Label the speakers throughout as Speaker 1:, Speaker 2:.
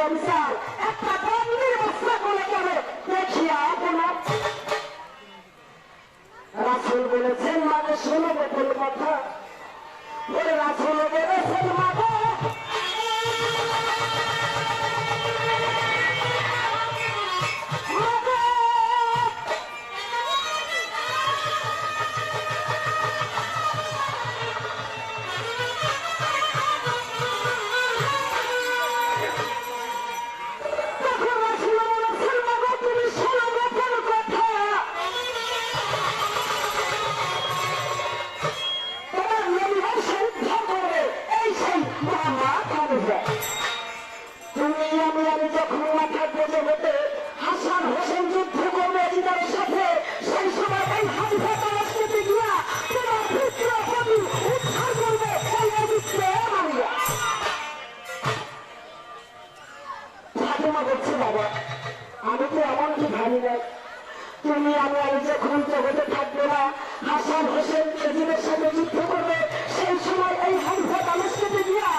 Speaker 1: একটা বন্দির বস্তা করে দেখিয়া কোনো রাসুল বলেছেন মানে শোনো বেতন কথা। বলে রাসুল বলেছেন মানে তুমি আমি আমি যখন জগতে থাকবে না, হাসান হোসেন এজিদের সাথে যুদ্ধ করবে, সেই সময় এই হাইফা দামেশকে গিয়া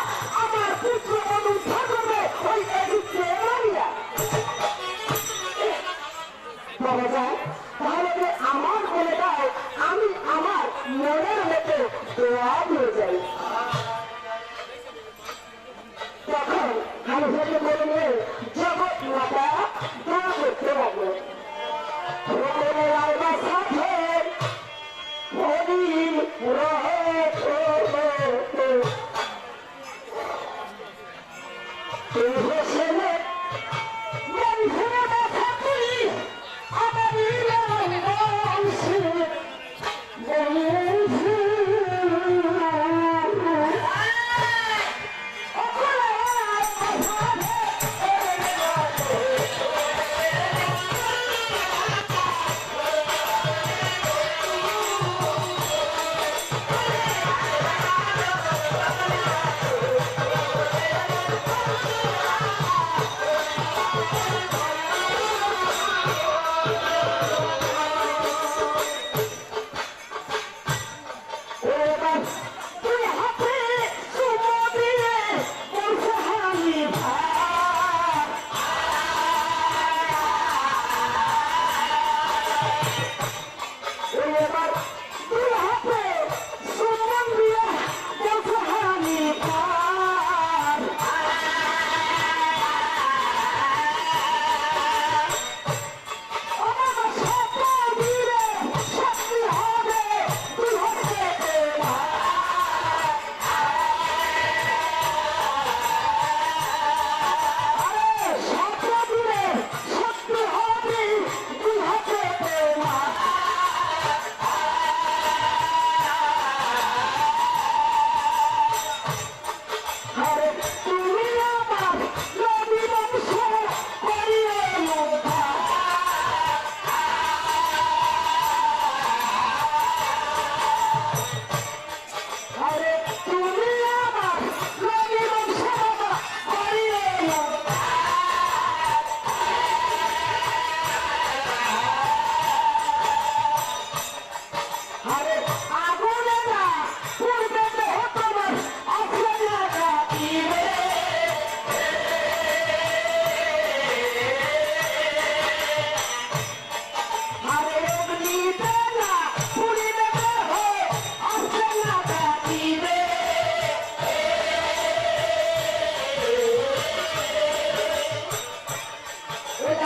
Speaker 1: আমার পুত্র অনুদ্ধার করবে ওই এজিদকে মারিয়া বাবা যায়? তাহলে আমার বলে দাও, আমি আমার মনের মতো দোয়া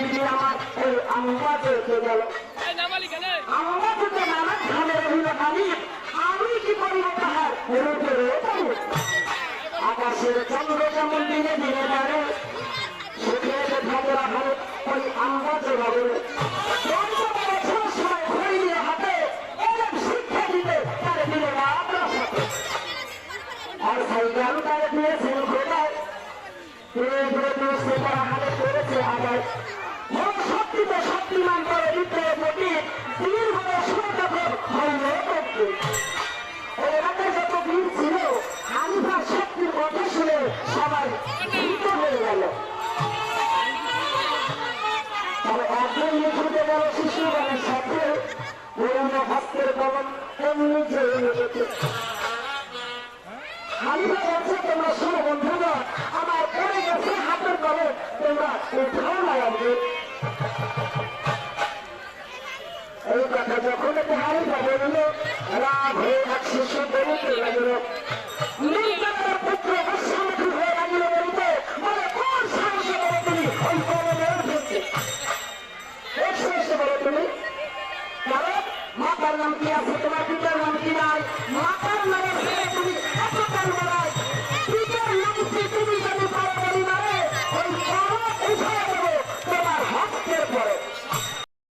Speaker 1: দিদি আমার আম্মা থেকে নানা আমি আমি আকাশের চন্দ্র যেমন দিনে দিনে বাড়ে সুখে ঝগড়া হয়, ওই হাতে করেছে আবার বড় শক্তিতে শক্তিমান করে দিতে প্রতি দীর্ঘ সুরতক হইল করতে এলাকায় যত ভিড় ছিল শক্তির কথা শুনে সবাই ভীত হয়ে গেল। তবে একজন লিখিতে গেল শিশু গানের সাথে। পুরনো হস্তের কলম এমনি জেনে গেছে হানিফা বলছে তোমরা শোনো বন্ধুরা গেছে রাগ হয়ে এক শিশু বেরোতে লাগল করো তুমি কারণ মাতার নাম কি আছে? তোমার পিতার নাম কি নাই? মাতার নামের তুমি এত কাল বেড়ায়